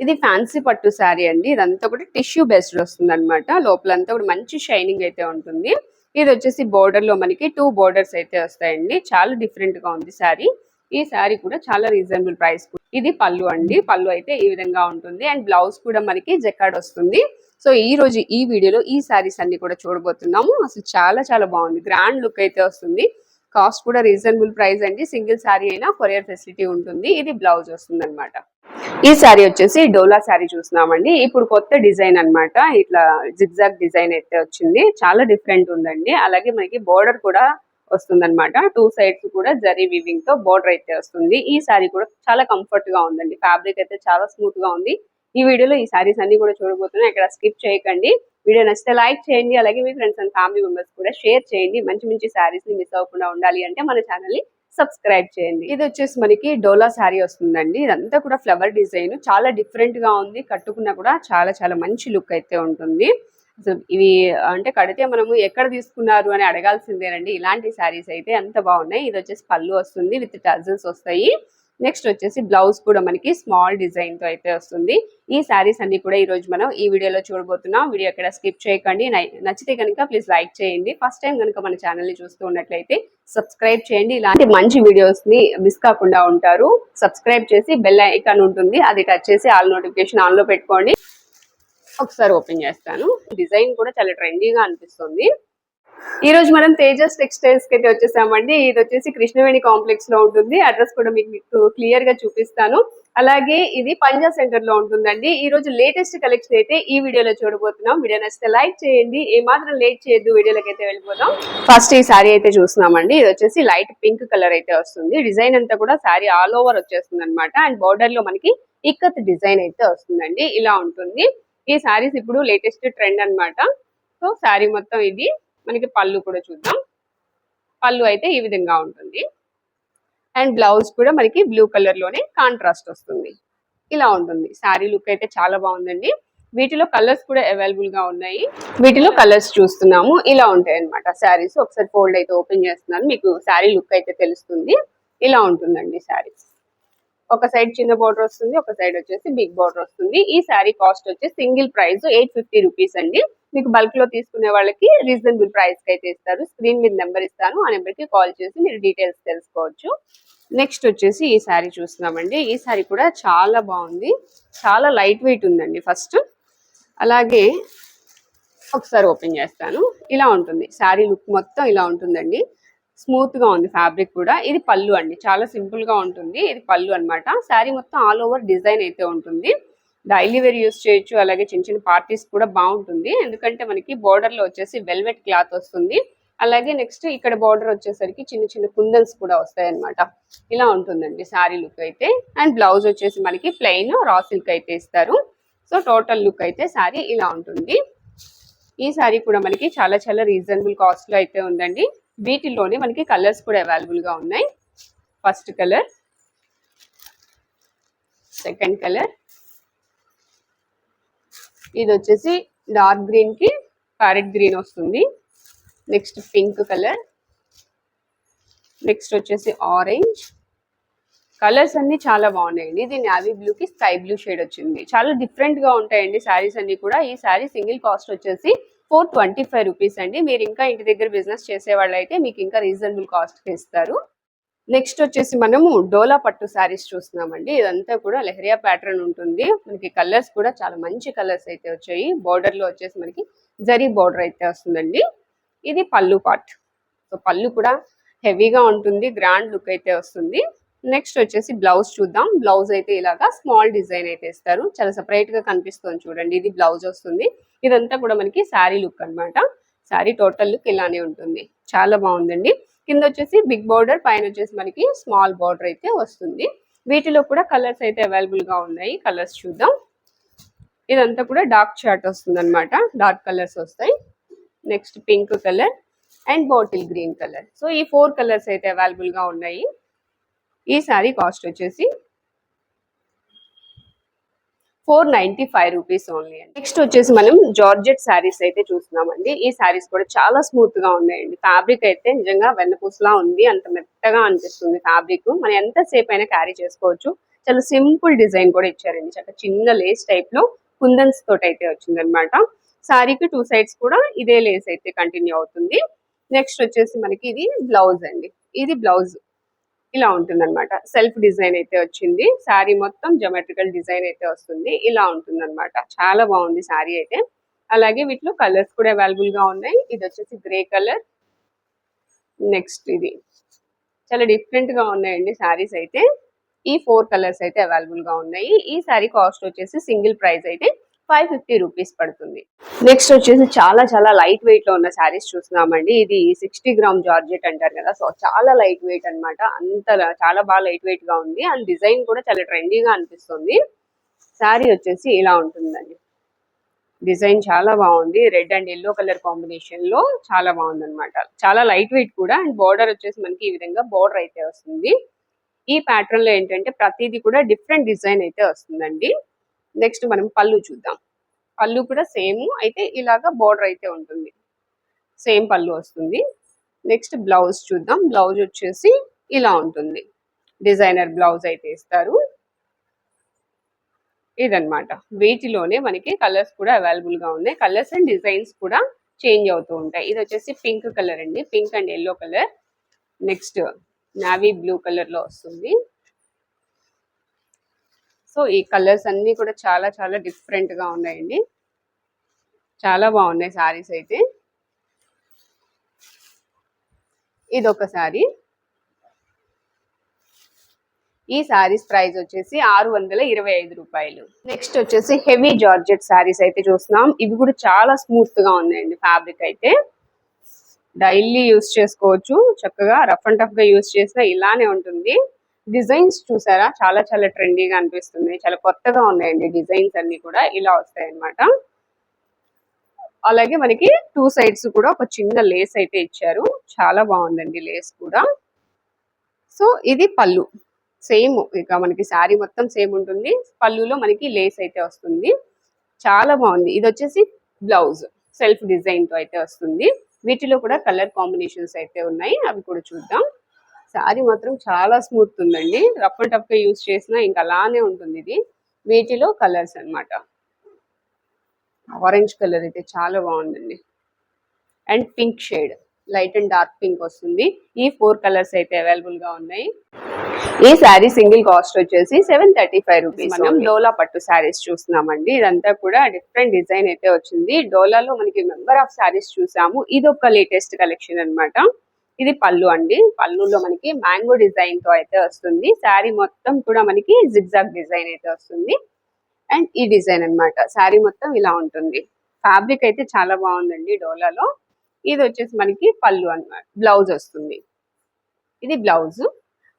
ఇది ఫ్యాన్సీ పట్టు శారీ అండి. ఇదంతా కూడా టిష్యూ బేస్డ్ వస్తుంది అనమాట లోపలంతా కూడా మంచి షైనింగ్ అయితే ఉంటుంది. ఇది వచ్చేసి బోర్డర్లో మనకి టూ బోర్డర్స్ అయితే వస్తాయండి. చాలా డిఫరెంట్గా ఉంది శారీ. ఈ శారీ కూడా చాలా రీజనబుల్ ప్రైస్ ఇది పళ్ళు అండి. పళ్ళు అయితే ఈ విధంగా ఉంటుంది. అండ్ బ్లౌజ్ కూడా మనకి జెకాడ్ వస్తుంది. సో ఈ రోజు ఈ వీడియోలో ఈ శారీస్ అన్ని కూడా చూడబోతున్నాము. అసలు చాలా చాలా బాగుంది. గ్రాండ్ లుక్ అయితే వస్తుంది. కాస్ట్ కూడా రీజనబుల్ ప్రైస్ అండి. సింగిల్ శారీ అయినా కొరియర్ ఫెసిలిటీ ఉంటుంది. ఇది బ్లౌజ్ వస్తుంది అనమాట ఈ శారీ వచ్చేసి డోలా శారీ చూస్తున్నామండి. ఇప్పుడు కొత్త డిజైన్ అన్నమాట. ఇట్లా జిగ్జాగ్ డిజైన్ అయితే వచ్చింది. చాలా డిఫరెంట్ ఉందండి. అలాగే మనకి బోర్డర్ కూడా వస్తుందన్నమాట. టూ సైడ్స్ కూడా జరీ వివింగ్తో బోర్డర్ అయితే వస్తుంది. ఈ శారీ కూడా చాలా కంఫర్ట్గా ఉందండి. ఫ్యాబ్రిక్ అయితే చాలా స్మూత్గా ఉంది. ఈ వీడియోలో ఈ సారీస్ అన్ని కూడా చూడబోతున్నాయి ఇక్కడ స్కిప్ చేయకండి. వీడియో నచ్చితే లైక్ చేయండి. అలాగే మీ ఫ్రెండ్స్ అండ్ ఫ్యామిలీ మెంబర్స్ కూడా షేర్ చేయండి. మంచి మంచి శారీస్ని మిస్ అవ్వకుండా ఉండాలి అంటే మన ఛానల్ని సబ్స్క్రైబ్ చేయండి. ఇది వచ్చేసి మనకి డోలా శారీ వస్తుందండి. ఇదంతా కూడా ఫ్లవర్ డిజైన్ చాలా డిఫరెంట్గా ఉంది. కట్టుకున్నా కూడా చాలా చాలా మంచి లుక్ అయితే ఉంటుంది. అసలు ఇవి అంటే కడితే మనము ఎక్కడ తీసుకున్నారు అని అడగాల్సిందేనండి. ఇలాంటి శారీస్ అయితే ఎంత బాగున్నాయి. ఇది వచ్చేసి పళ్ళు వస్తుంది. విత్ టజల్స్ వస్తాయి. నెక్స్ట్ వచ్చేసి బ్లౌజ్ కూడా మనకి స్మాల్ డిజైన్తో అయితే వస్తుంది. ఈ శారీస్ అన్ని కూడా ఈ రోజు మనం ఈ వీడియోలో చూడబోతున్నాం. వీడియో ఎక్కడ స్కిప్ చేయకండి. నచ్చితే కనుక ప్లీజ్ లైక్ చేయండి. ఫస్ట్ టైం కనుక మన ఛానల్ని చూస్తూ ఉన్నట్లయితే సబ్స్క్రైబ్ చేయండి. ఇలాంటి మంచి వీడియోస్ని మిస్ కాకుండా ఉంటారు. సబ్స్క్రైబ్ చేసి బెల్ ఐకాన్ ఉంటుంది. అది టచ్ చేసి ఆల్ నోటిఫికేషన్ ఆన్లో పెట్టుకోండి. ఒకసారి ఓపెన్ చేస్తాను. డిజైన్ కూడా చాలా ట్రెండీగా అనిపిస్తుంది. ఈ రోజు మనం తేజస్ టెక్స్టైల్స్కి అయితే వచ్చేసామండి. ఇది వచ్చేసి కృష్ణవేణి కాంప్లెక్స్లో ఉంటుంది. అడ్రస్ కూడా మీకు మీకు క్లియర్గా చూపిస్తాను. అలాగే ఇది పంజా సెంటర్లో ఉంటుందండి. ఈ రోజు లేటెస్ట్ కలెక్షన్ అయితే ఈ వీడియోలో చూడబోతున్నాం. వీడియో నచ్చితే లైక్ చేయండి. ఏ మాత్రం లేట్ చేయొద్దు వీడియోలోకి అయితే వెళ్ళిపోదాం. ఫస్ట్ ఈ సారీ అయితే చూస్తున్నామండి. ఇది వచ్చేసి లైట్ పింక్ కలర్ అయితే వస్తుంది. డిజైన్ అంతా కూడా సారీ ఆల్ ఓవర్ వచ్చేస్తుంది అనమాట అండ్ బార్డర్లో మనకి ఇక్కత్ డిజైన్ అయితే వస్తుందండి. ఇలా ఉంటుంది. ఈ సారీస్ ఇప్పుడు లేటెస్ట్ ట్రెండ్ అన్నమాట. సో సారీ మొత్తం ఇది. మనకి పళ్ళు కూడా చూద్దాం. పళ్ళు అయితే ఈ విధంగా ఉంటుంది. అండ్ బ్లౌజ్ కూడా మనకి బ్లూ కలర్లోనే కాంట్రాస్ట్ వస్తుంది. ఇలా ఉంటుంది. సారీ లుక్ అయితే చాలా బాగుందండి. వీటిలో కలర్స్ కూడా అవైలబుల్గా ఉన్నాయి. వీటిలో కలర్స్ చూస్తున్నాము. ఇలా ఉంటాయి అనమాట శారీస్ ఒకసారి ఫోల్డ్ అయితే ఓపెన్ చేస్తున్నాను. మీకు శారీ లుక్ అయితే తెలుస్తుంది. ఇలా ఉంటుందండి శారీస్ ఒక సైడ్ చిన్న బోర్డర్ వస్తుంది. ఒక సైడ్ వచ్చేసి బిగ్ బోర్డర్ వస్తుంది. ఈ శారీ కాస్ట్ వచ్చి single price eight fifty rupees అండి. మీకు బల్క్లో తీసుకునే వాళ్ళకి రీజనబుల్ ప్రైస్కి అయితే ఇస్తారు. స్క్రీన్ మీద నెంబర్ ఇస్తాను. ఆ నెంబర్కి కాల్ చేసి మీరు డీటెయిల్స్ తెలుసుకోవచ్చు. నెక్స్ట్ వచ్చేసి ఈ శారీ చూస్తున్నామండి. ఈ శారీ కూడా చాలా బాగుంది. చాలా లైట్ వెయిట్ ఉందండి ఫస్ట్ అలాగే ఒకసారి ఓపెన్ చేస్తాను. ఇలా ఉంటుంది. శారీ లుక్ మొత్తం ఇలా ఉంటుందండి. స్మూత్గా ఉంది ఫ్యాబ్రిక్ కూడా. ఇది పళ్ళు అండి. చాలా సింపుల్గా ఉంటుంది. ఇది పళ్ళు అన్నమాట. శారీ మొత్తం ఆల్ ఓవర్ డిజైన్ అయితే ఉంటుంది. డైలీ వేర్ యూస్ చేయొచ్చు అలాగే చిన్న చిన్న పార్టీస్ కూడా బాగుంటుంది. ఎందుకంటే మనకి border వచ్చేసి వెల్వెట్ క్లాత్ వస్తుంది. అలాగే నెక్స్ట్ ఇక్కడ బార్డర్ వచ్చేసరికి చిన్న చిన్న కుందన్స్ కూడా వస్తాయి అనమాట ఇలా ఉంటుందండి శారీ లుక్ అయితే. అండ్ బ్లౌజ్ వచ్చేసి మనకి ప్లెయిన్ రా సిల్క్ అయితే ఇస్తారు. సో టోటల్ లుక్ అయితే శారీ ఇలా ఉంటుంది. ఈ శారీ కూడా మనకి చాలా చాలా రీజనబుల్ కాస్ట్లో అయితే ఉందండి. వీటిలోనే మనకి కలర్స్ కూడా అవైలబుల్గా ఉన్నాయి. ఫస్ట్ కలర్ సెకండ్ కలర్ ఇది వచ్చేసి డార్క్ గ్రీన్కి ప్యారెట్ గ్రీన్ వస్తుంది. Next pink colour. నెక్స్ట్ వచ్చేసి ఆరెంజ్. కలర్స్ అన్ని చాలా బాగున్నాయండి. ఇది నావీ బ్లూ కి స్కై బ్లూ షేడ్ వచ్చింది. చాలా డిఫరెంట్గా ఉంటాయండి శారీస్ అన్ని కూడా. ఈ శారీ సింగిల్ కాస్ట్ వచ్చేసి ఫోర్ ట్వంటీ ఫైవ్ రూపీస్ అండి. మీరు ఇంకా ఇంటి దగ్గర బిజినెస్ చేసే వాళ్ళు అయితే మీకు ఇంకా రీజనబుల్ కాస్ట్కి ఇస్తారు. నెక్స్ట్ వచ్చేసి మనము డోలా పట్టు శారీస్ చూస్తున్నామండి. ఇదంతా కూడా లెహరియా ప్యాటర్న్ ఉంటుంది. మనకి కలర్స్ కూడా చాలా మంచి కలర్స్ అయితే వచ్చాయి. బార్డర్లో వచ్చేసి మనకి జరీ బార్డర్ అయితే వస్తుందండి. ఇది పళ్ళు పార్ట్. సో పళ్ళు కూడా హెవీగా ఉంటుంది. గ్రాండ్ లుక్ అయితే వస్తుంది. నెక్స్ట్ వచ్చేసి బ్లౌజ్ చూద్దాం. బ్లౌజ్ అయితే ఇలాగా స్మాల్ డిజైన్ అయితే ఇస్తారు. చాలా సపరేట్గా కనిపిస్తుంది చూడండి. ఇది బ్లౌజ్ వస్తుంది. ఇదంతా కూడా మనకి శారీ లుక్ అన్నమాట. శారీ టోటల్ లుక్ ఇలానే ఉంటుంది. చాలా బాగుందండి. కింద వచ్చేసి బిగ్ బార్డర్ పైన వచ్చేసి మనకి స్మాల్ బార్డర్ అయితే వస్తుంది. వీటిలో కూడా కలర్స్ అయితే అవైలబుల్గా ఉన్నాయి. కలర్స్ చూద్దాం. ఇదంతా కూడా డార్క్ షార్ట్ వస్తుంది అనమాట డార్క్ కలర్స్ వస్తాయి. Next pink colour and bottle green colour. So ఈ ఫోర్ కలర్స్ అయితే అవైలబుల్గా ఉన్నాయి. ఈ సారీ కాస్ట్ వచ్చేసి four ninety five rupees only అండి. నెక్స్ట్ వచ్చేసి మనం జార్జెట్ శారీస్ అయితే చూస్తున్నామండి. ఈ శారీస్ కూడా చాలా స్మూత్గా ఉన్నాయండి. ఫ్యాబ్రిక్ అయితే నిజంగా వెన్నపూసలా ఉంది. అంత మెత్తగా అనిపిస్తుంది ఫ్యాబ్రిక్ మనం ఎంతసేపు అయినా క్యారీ చేసుకోవచ్చు. చాలా సింపుల్ డిజైన్ కూడా ఇచ్చారండి. చాలా చిన్న లేస్ టైప్లో కుందన్స్ తోటి అయితే వచ్చింది అనమాట శారీకి టూ సైడ్స్ కూడా ఇదే లేస్ అయితే కంటిన్యూ అవుతుంది. నెక్స్ట్ వచ్చేసి మనకి ఇది బ్లౌజ్ అండి. ఇది బ్లౌజ్ ఇలా ఉంటుంది అనమాట సెల్ఫ్ డిజైన్ అయితే వచ్చింది. శారీ మొత్తం జమెట్రికల్ డిజైన్ అయితే వస్తుంది. ఇలా ఉంటుంది అనమాట చాలా బాగుంది శారీ అయితే. అలాగే వీటిలో కలర్స్ కూడా అవైలబుల్గా ఉన్నాయి. ఇది వచ్చేసి గ్రే కలర్ నెక్స్ట్ ఇది. చాలా డిఫరెంట్గా ఉన్నాయండి శారీస్ అయితే. ఈ ఫోర్ కలర్స్ అయితే అవైలబుల్గా ఉన్నాయి. ఈ శారీ కాస్ట్ వచ్చేసి సింగిల్ ప్రైస్ అయితే ఫైవ్ ఫిఫ్టీ రూపీస్ పడుతుంది. నెక్స్ట్ వచ్చేసి చాలా చాలా లైట్ వెయిట్లో ఉన్న శారీస్ చూస్తున్నామండి. ఇది సిక్స్టీ గ్రామ్ జార్జెట్ అంటారు కదా. సో చాలా లైట్ వెయిట్ అన్నమాట. అంత చాలా బాగా లైట్ వెయిట్గా ఉంది. అండ్ డిజైన్ కూడా చాలా ట్రెండీగా అనిపిస్తుంది. శారీ వచ్చేసి ఇలా ఉంటుందండి. డిజైన్ చాలా బాగుంది. రెడ్ అండ్ ఎల్లో కలర్ కాంబినేషన్లో చాలా బాగుంది అనమాట చాలా లైట్ వెయిట్ కూడా. అండ్ బార్డర్ వచ్చేసి మనకి ఈ విధంగా బార్డర్ అయితే వస్తుంది. ఈ ప్యాటర్న్లో ఏంటంటే ప్రతిదీ కూడా డిఫరెంట్ డిజైన్ అయితే వస్తుందండి. నెక్స్ట్ మనం పళ్ళు చూద్దాం. పళ్ళు కూడా సేమ్ అయితే ఇలాగా బార్డర్ అయితే ఉంటుంది. సేమ్ పళ్ళు వస్తుంది. నెక్స్ట్ బ్లౌజ్ చూద్దాం. బ్లౌజ్ వచ్చేసి ఇలా ఉంటుంది. డిజైనర్ బ్లౌజ్ అయితే ఇస్తారు. ఇదన్నమాట. వీటిలోనే మనకి కలర్స్ కూడా అవైలబుల్గా ఉన్నాయి. కలర్స్ అండ్ డిజైన్స్ కూడా చేంజ్ అవుతూ ఉంటాయి. ఇది వచ్చేసి పింక్ కలర్ అండి. Pink and yellow colour next navy blue కలర్లో వస్తుంది. సో ఈ కలర్స్ అన్ని కూడా చాలా చాలా డిఫరెంట్గా ఉన్నాయండి. చాలా బాగున్నాయి సారీస్ అయితే. ఇది ఒక సారీ. ఈ సారీస్ ప్రైస్ వచ్చేసి ఆరు వందల ఇరవై ఐదు రూపాయలు. నెక్స్ట్ వచ్చేసి హెవీ జార్జెట్ సారీస్ అయితే చూస్తున్నాం. ఇవి కూడా చాలా స్మూత్గా ఉన్నాయండి ఫ్యాబ్రిక్ అయితే. డైలీ యూస్ చేసుకోవచ్చు. చక్కగా రఫ్ అండ్ టఫ్గా యూస్ చేసినా ఇలానే ఉంటుంది. డిజైన్స్ చూసారా? చాలా చాలా ట్రెండీగా అనిపిస్తుంది. చాలా కొత్తగా ఉన్నాయండి డిజైన్స్ అన్ని కూడా. ఇలా వస్తాయి అనమాట అలాగే మనకి టూ సైడ్స్ కూడా ఒక చిన్న లేస్ అయితే ఇచ్చారు. చాలా బాగుందండి లేస్ కూడా. సో ఇది పళ్ళు. సేమ్ ఇక మనకి శారీ మొత్తం సేమ్ ఉంటుంది. పళ్ళులో మనకి లేస్ అయితే వస్తుంది. చాలా బాగుంది. ఇది వచ్చేసి బ్లౌజ్. సెల్ఫ్ డిజైన్తో అయితే వస్తుంది. వీటిలో కూడా కలర్ కాంబినేషన్స్ అయితే ఉన్నాయి. అవి కూడా చూద్దాం. శారీ మాత్రం చాలా స్మూత్ ఉందండి. రఫ్ అండ్ టఫ్గా యూస్ చేసినా ఇంకా అలానే ఉంటుంది ఇది. వీటిలో కలర్స్ అన్నమాట. ఆరెంజ్ కలర్ అయితే చాలా బాగుందండి. And pink shade. Light and dark pink వస్తుంది. ఈ ఫోర్ కలర్స్ అయితే అవైలబుల్గా ఉన్నాయి. ఈ శారీ సింగిల్ కాస్ట్ వచ్చేసి సెవెన్ థర్టీ ఫైవ్ రూపీస్ మనం డోలా పట్టు శారీస్ చూస్తున్నామండి. ఇదంతా కూడా డిఫరెంట్ డిజైన్ అయితే వచ్చింది. డోలాలో మనకి మెంబర్ ఆఫ్ శారీస్ చూసాము. ఇది ఒక లేటెస్ట్ కలెక్షన్ అన్నమాట. ఇది పళ్ళు అండి. పళ్ళులో మనకి మ్యాంగో డిజైన్తో అయితే వస్తుంది. శారీ మొత్తం కూడా మనకి జిగ్జాగ్ డిజైన్ అయితే వస్తుంది. అండ్ ఈ డిజైన్ అన్నమాట. శారీ మొత్తం ఇలా ఉంటుంది. ఫ్యాబ్రిక్ అయితే చాలా బాగుందండి డోలాలో. ఇది వచ్చేసి మనకి పళ్ళు అనమాట బ్లౌజ్ వస్తుంది. ఇది బ్లౌజ్.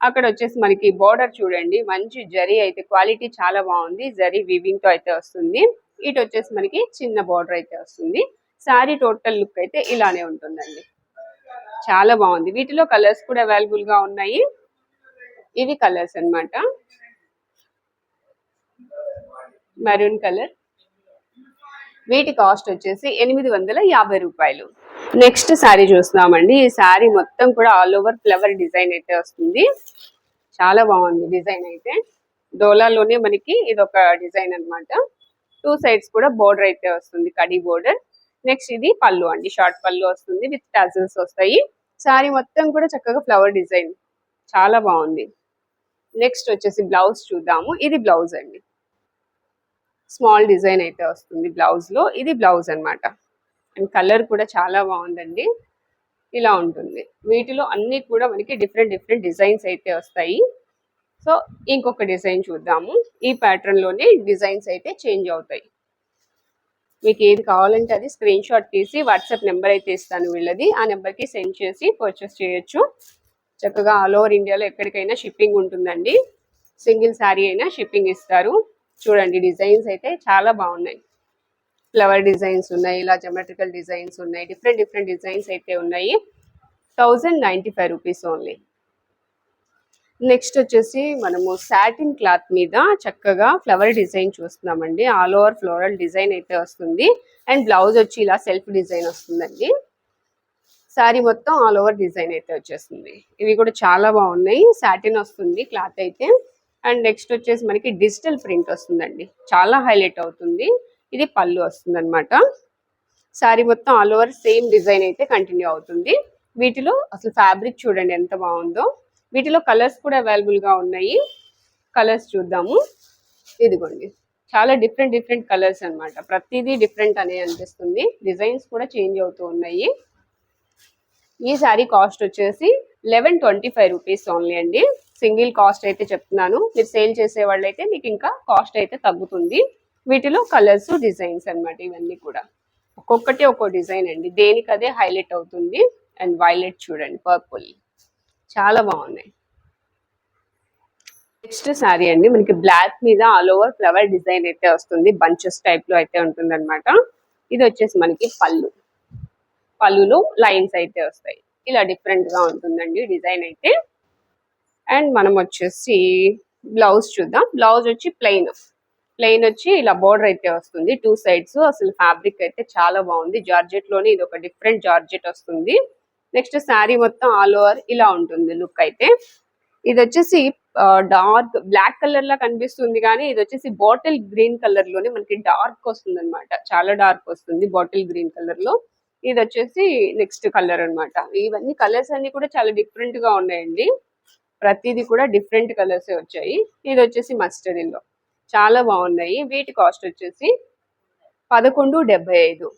అక్కడ వచ్చేసి మనకి బోర్డర్ చూడండి. మంచి జరీ అయితే క్వాలిటీ చాలా బాగుంది. జరీ వివింగ్తో అయితే వస్తుంది. ఇటు వచ్చేసి మనకి చిన్న బార్డర్ అయితే వస్తుంది. శారీ టోటల్ లుక్ అయితే ఇలానే ఉంటుందండి. చాలా బాగుంది. వీటిలో కలర్స్ కూడా అవైలబుల్గా ఉన్నాయి. ఇవి కలర్స్ అన్నమాట. Maroon colour. వీటి కాస్ట్ వచ్చేసి ఎనిమిది వందల యాభై రూపాయలు. నెక్స్ట్ శారీ చూస్తున్నామండి. ఈ శారీ మొత్తం కూడా ఆల్ ఓవర్ ఫ్లవర్ డిజైన్ అయితే వస్తుంది. చాలా బాగుంది డిజైన్ అయితే. డోలాలోనే మనకి ఇది ఒక డిజైన్ అన్నమాట. టూ సైడ్స్ కూడా బోర్డర్ అయితే వస్తుంది. కడి బోర్డర్. నెక్స్ట్ ఇది పళ్ళు అండి. షార్ట్ పళ్ళు వస్తుంది. విత్ టాజిల్స్ వస్తాయి. శారీ మొత్తం కూడా చక్కగా ఫ్లవర్ డిజైన్ చాలా బాగుంది. నెక్స్ట్ వచ్చేసి బ్లౌజ్ చూద్దాము. ఇది బ్లౌజ్ అండి. స్మాల్ డిజైన్ అయితే వస్తుంది బ్లౌజ్లో ఇది బ్లౌజ్ అన్నమాట. అండ్ కలర్ కూడా చాలా బాగుందండి. ఇలా ఉంటుంది. వీటిలో అన్నీ కూడా మనకి డిఫరెంట్ డిఫరెంట్ డిజైన్స్ అయితే వస్తాయి. సో ఇంకొక డిజైన్ చూద్దాము. ఈ ప్యాటర్న్లోనే డిజైన్స్ అయితే చేంజ్ అవుతాయి. మీకు ఏది కావాలంటే అది స్క్రీన్ షాట్ తీసి వాట్సాప్ నెంబర్ అయితే ఇస్తాను వీళ్ళది. ఆ నెంబర్కి సెండ్ చేసి పర్చేస్ చేయొచ్చు. చక్కగా ఆల్ ఓవర్ ఇండియాలో ఎక్కడికైనా షిప్పింగ్ ఉంటుందండి. సింగిల్ శారీ అయినా షిప్పింగ్ ఇస్తారు. చూడండి డిజైన్స్ అయితే చాలా బాగున్నాయి. ఫ్లవర్ డిజైన్స్ ఉన్నాయి ఇలా జమెట్రికల్ డిజైన్స్ ఉన్నాయి డిఫరెంట్ డిఫరెంట్ డిజైన్స్ అయితే ఉన్నాయి. Thousand ninety five rupees only next వచ్చేసి మనము సాటిన్ క్లాత్ మీద చక్కగా ఫ్లవర్ డిజైన్ చూస్తున్నామండి. ఆల్ ఓవర్ ఫ్లోరల్ డిజైన్ అయితే వస్తుంది. అండ్ బ్లౌజ్ వచ్చి ఇలా సెల్ఫ్ డిజైన్ వస్తుందండి. శారీ మొత్తం ఆల్ ఓవర్ డిజైన్ అయితే వచ్చేస్తుంది. ఇవి కూడా చాలా బాగున్నాయి. సాటిన్ వస్తుంది క్లాత్ అయితే. అండ్ నెక్స్ట్ వచ్చేసి మనకి డిజిటల్ ప్రింట్ వస్తుందండి. చాలా హైలైట్ అవుతుంది. ఇది పళ్ళు వస్తుంది అనమాట శారీ మొత్తం ఆల్ ఓవర్ సేమ్ డిజైన్ అయితే కంటిన్యూ అవుతుంది. వీటిలో అసలు ఫ్యాబ్రిక్ చూడండి ఎంత బాగుందో. వీటిలో కలర్స్ కూడా అవైలబుల్గా ఉన్నాయి. కలర్స్ చూద్దాము. ఇదిగోండి. చాలా డిఫరెంట్ డిఫరెంట్ కలర్స్ అనమాట ప్రతిదీ డిఫరెంట్ అనే అనిపిస్తుంది. డిజైన్స్ కూడా చేంజ్ అవుతూ ఉన్నాయి. ఈ శారీ కాస్ట్ వచ్చేసి eleven twenty five rupees only అండి. సింగిల్ కాస్ట్ అయితే చెప్తున్నాను. మీరు సేల్ చేసే వాళ్ళైతే మీకు ఇంకా కాస్ట్ అయితే తగ్గుతుంది. వీటిలో కలర్స్ డిజైన్స్ అనమాట ఇవన్నీ కూడా. ఒక్కొక్కటి ఒక్కో డిజైన్ అండి. దేనికి అదే హైలైట్ అవుతుంది. అండ్ వైలెట్ చూడండి పర్పుల్. చాలా బాగున్నాయి. నెక్స్ట్ శారీ అండి మనకి బ్లాక్ మీద ఆల్ ఓవర్ ఫ్లవర్ డిజైన్ అయితే వస్తుంది. బంచెస్ టైప్లో అయితే ఉంటుంది అనమాట ఇది వచ్చేసి మనకి పళ్ళు. పళ్ళులో లైన్స్ అయితే వస్తాయి. ఇలా డిఫరెంట్గా ఉంటుందండి డిజైన్ అయితే. అండ్ మనం వచ్చేసి బ్లౌజ్ చూద్దాం. బ్లౌజ్ వచ్చి ప్లెయిన్ ప్లెయిన్ వచ్చి ఇలా బోర్డర్ అయితే వస్తుంది. టూ సైడ్స్ అసలు ఫ్యాబ్రిక్ అయితే చాలా బాగుంది. జార్జెట్లోనే ఇది ఒక డిఫరెంట్ జార్జెట్ వస్తుంది. నెక్స్ట్ శారీ మొత్తం ఆల్ ఓవర్ ఇలా ఉంటుంది లుక్ అయితే. ఇది వచ్చేసి డార్క్ బ్లాక్ కలర్ లా కనిపిస్తుంది కానీ ఇది వచ్చేసి బాటిల్ గ్రీన్ కలర్లోనే మనకి డార్క్ వస్తుంది అనమాట చాలా డార్క్ వస్తుంది బాటిల్ గ్రీన్ కలర్లో. ఇది వచ్చేసి నెక్స్ట్ కలర్ అన్నమాట. ఇవన్నీ కలర్స్ అన్ని కూడా చాలా డిఫరెంట్గా ఉన్నాయండి. ప్రతిదీ కూడా డిఫరెంట్ కలర్స్ వచ్చాయి. ఇది వచ్చేసి మస్టర్డ్ ఎల్లో చాలా బాగున్నాయి. వీటి కాస్ట్ వచ్చేసి పదకొండు డెబ్బై ఐదు.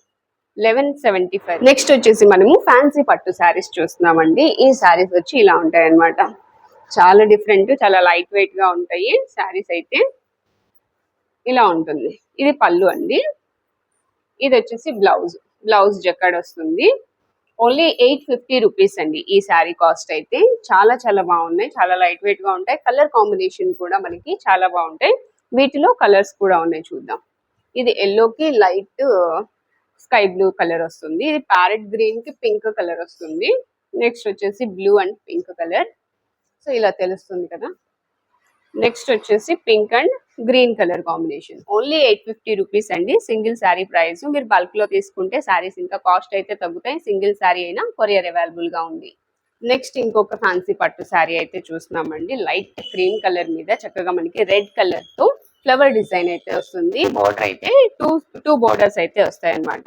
Eleven seventy five. నెక్స్ట్ వచ్చేసి మనము ఫ్యాన్సీ పట్టు శారీస్ చూస్తున్నామండి. ఈ శారీస్ వచ్చి ఇలా ఉంటాయి అన్నమాట చాలా డిఫరెంట్ చాలా లైట్ వెయిట్గా ఉంటాయి. శారీస్ అయితే ఇలా ఉంటుంది. ఇది పళ్ళు అండి. ఇది వచ్చేసి బ్లౌజ్ బ్లౌజ్ జక్కడ్ వస్తుంది. ఓన్లీ ఎయిట్ ఫిఫ్టీ రూపీస్ అండి ఈ శారీ కాస్ట్ అయితే. చాలా చాలా బాగున్నాయి. చాలా లైట్ వెయిట్గా ఉంటాయి. కలర్ కాంబినేషన్ కూడా మనకి చాలా బాగుంటాయి. వీటిలో కలర్స్ కూడా ఉన్నాయి చూద్దాం. ఇది ఎల్లోకి లైట్ స్కై బ్లూ కలర్ వస్తుంది. ఇది ప్యారెట్ గ్రీన్కి పింక్ కలర్ వస్తుంది. నెక్స్ట్ వచ్చేసి blue and pink colour. So ఇలా తెలుస్తుంది కదా. నెక్స్ట్ వచ్చేసి pink and green colour combination. Only eight fifty rupees అండి. Single sari price. మీరు బల్క్లో తీసుకుంటే శారీస్ ఇంకా కాస్ట్ అయితే తగ్గుతాయి. సింగిల్ శారీ అయినా కొరియర్ అవైలబుల్గా ఉంది. నెక్స్ట్ ఇంకొక ఫ్యాన్సీ పట్టు శారీ అయితే చూస్తున్నామండి. లైట్ క్రీమ్ కలర్ మీద చక్కగా మనకి రెడ్ కలర్తో ఫ్లవర్ డిజైన్ అయితే వస్తుంది. బోర్డర్ అయితే టూ టూ బోర్డర్స్ అయితే వస్తాయి అన్నమాట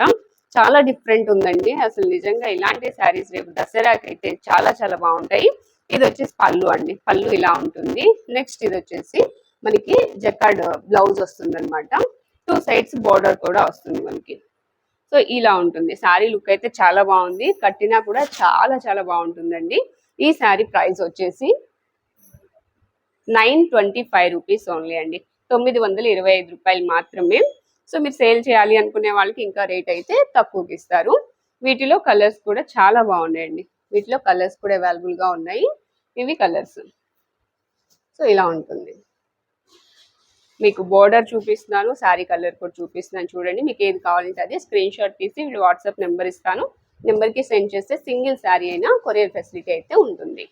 చాలా డిఫరెంట్ ఉందండి. అసలు నిజంగా ఇలాంటి శారీస్ రేపు దసరాకి అయితే చాలా చాలా బాగుంటాయి. ఇది వచ్చేసి పళ్ళు అండి. పళ్ళు ఇలా ఉంటుంది. నెక్స్ట్ ఇది వచ్చేసి మనకి జకాడ్ బ్లౌజ్ వస్తుంది అనమాట టూ సైడ్స్ బోర్డర్ కూడా వస్తుంది మనకి. సో ఇలా ఉంటుంది. శారీ లుక్ అయితే చాలా బాగుంది. కట్టినా కూడా చాలా చాలా బాగుంటుందండి. ఈ శారీ ప్రైస్ వచ్చేసి nine twenty five rupees only అండి. తొమ్మిది వందల ఇరవై ఐదు రూపాయలు మాత్రమే. సో మీరు సేల్ చేయాలి అనుకునే వాళ్ళకి ఇంకా రేట్ అయితే తక్కువకి ఇస్తారు. వీటిలో కలర్స్ కూడా చాలా బాగున్నాయండి. వీటిలో కలర్స్ కూడా అవైలబుల్గా ఉన్నాయి. ఇవి కలర్స్. సో ఇలా ఉంటుంది. మీకు బోర్డర్ చూపిస్తున్నాను శారీ కలర్ కూడా చూపిస్తున్నాను చూడండి. మీకు ఏది కావాలంటే అది స్క్రీన్ షాట్ తీసి వీళ్ళు వాట్సాప్ నెంబర్ ఇస్తాను. నెంబర్కి సెండ్ చేస్తే సింగిల్ శారీ అయినా కొరియర్ ఫెసిలిటీ అయితే ఉంటుంది.